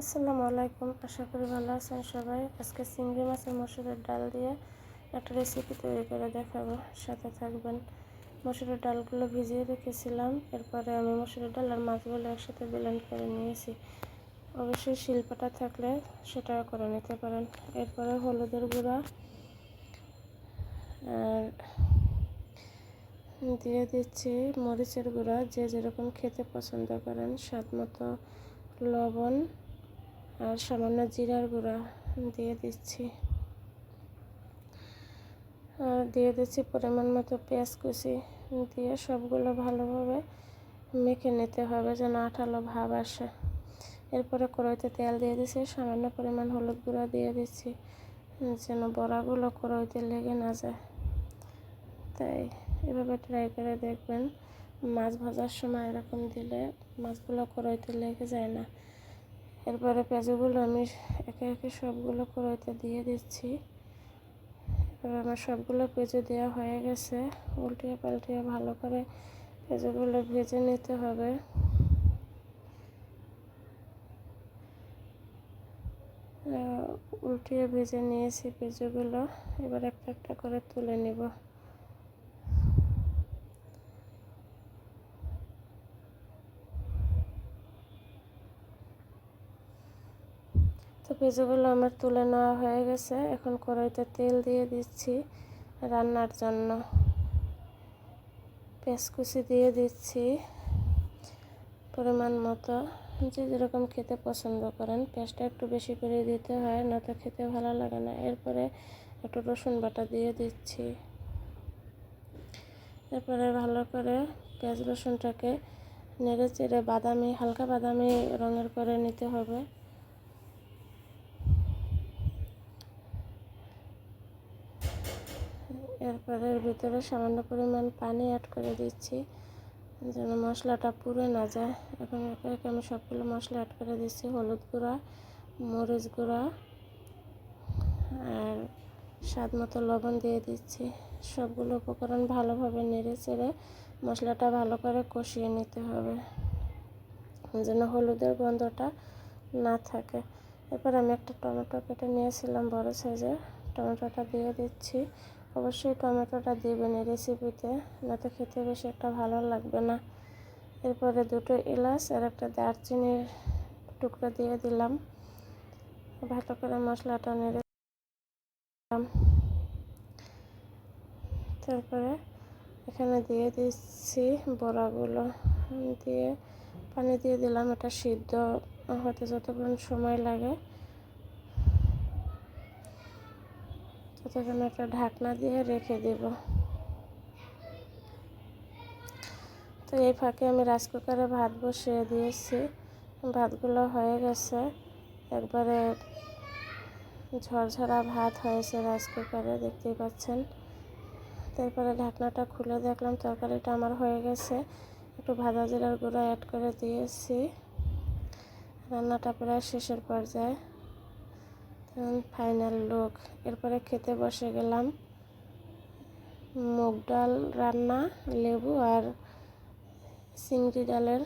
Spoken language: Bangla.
আসসালামু আলাইকুম। আশা করি ভালো আছেন সবাই। আজকে চিংড়ি মাছের মসুরের ডাল দিয়ে একটা রেসিপি তৈরি করে দেখাবো। সাথে থাকবেন মসুরের ডালগুলো ভিজিয়ে রেখেছিলাম। এরপরে আমি মসুরের ডাল আর মাছগুলো একসাথে ব্লেন্ড করে নিয়েছি। অবশ্যই শিল্পটা থাকলে সেটাও করে নিতে পারেন। এরপরে হলুদের গুঁড়া আর দিয়ে দিচ্ছি মরিচের গুঁড়া। যে যেরকম খেতে পছন্দ করেন স্বাদ মতো লবণ আর সামান্য জিরার গুঁড়া দিয়ে দিচ্ছি। আর দিয়ে দিচ্ছি পরিমাণ মতো পেঁয়াজ কুচি দিয়ে সবগুলো ভালোভাবে মেখে নিতে হবে যেন আঠালো ভাব আসে। এরপরে কড়াইতে তেল দিয়ে দিচ্ছি, সামান্য পরিমাণ হলুদ গুঁড়া দিয়ে দিচ্ছি যেন বড়াগুলো কড়াইতে লেগে না যায়। তাই এভাবে ট্রাই করে দেখবেন মাছ ভাজার সময় এরকম দিলে মাছগুলো কড়াইতে লেগে যায় না। এরপরে পেঁয়াজগুলো আমি একে একে সবগুলো কড়াইতে দিয়ে দিচ্ছি। এবার আমার সবগুলো পেঁজে দেওয়া হয়ে গেছে। উল্টিয়ে পাল্টিয়ে ভালো করে পেঁজগুলো ভেজে নিতে হবে। উল্টিয়ে ভেজে নিয়েছি পেঁজগুলো এবার একটা একটা করে তুলে নিব। তো পেঁয়াজগুলো আমার তুলে নেওয়া হয়ে গেছে। এখন কড়াইতে তেল দিয়ে দিচ্ছি রান্নার জন্য। পেঁয়াজ কুচি দিয়ে দিচ্ছি পরিমাণ মতো। যে যেরকম খেতে পছন্দ করেন, পেঁয়াজটা একটু বেশি করে দিতে হয়, নয়তো খেতে ভালো লাগে না। এরপরে একটু রসুন বাটা দিয়ে দিচ্ছি। এরপরে ভালো করে পেঁয়াজ রসুনটাকে নেড়ে চেড়ে বাদামি, হালকা বাদামি রঙের করে নিতে হবে। এরপরে এর ভিতরে সামান্য পরিমাণ পানি অ্যাড করে দিচ্ছি, যেন মশলাটা পুড়ে না যায়। এখন একে আমি সবগুলো মশলা অ্যাড করে দিচ্ছি, হলুদ গুঁড়া, মরিচ গুঁড়া, আর স্বাদ মতো লবণ দিয়ে দিচ্ছি। সবগুলো উপকরণ ভালোভাবে নেড়ে চেড়ে মশলাটা ভালো করে কষিয়ে নিতে হবে, যেন হলুদের গন্ধটা না থাকে। এরপর আমি একটা টমেটো কেটে নিয়েছিলাম বড় সাইজের। টমেটোটা দিয়ে দিচ্ছি। অবশ্যই টমেটোটা দেবেন এই রেসিপিতে না তো খেতে বেশি একটা ভালো লাগবে না। এরপরে দুটো এলাচ আর একটা দারচিনির টুকরো দিয়ে দিলাম। ভালো করে মশলাটা নেড়ে দিলাম। তারপরে এখানে দিয়ে দিচ্ছি বড়াগুলো। দিয়ে পানি দিয়ে দিলাম, এটা সিদ্ধ হতে যতক্ষণ সময় লাগে। ততক্ষণ একটা ঢাকনা দিয়ে রেখে দেব। তো এই ফাঁকে আমি রাইস কুকারে ভাত বসিয়ে দিয়েছি। ভাতগুলো হয়ে গেছে। একবারে ঝরঝরা ভাত হয়েছে রাইস কুকারে, দেখতেই পাচ্ছেন। তারপরে ঢাকনাটা খুলে দেখলাম তরকারিটা আমার হয়ে গেছে। একটু ভাজা জিরার গুঁড়ো অ্যাড করে দিয়েছি। রান্নাটা প্রায় শেষের পর্যায়ে। ফাইনাল লুক এরপরে খেতে বসে গেলাম। মুগ ডাল রান্না লেবু আর চিংড়ি ডালের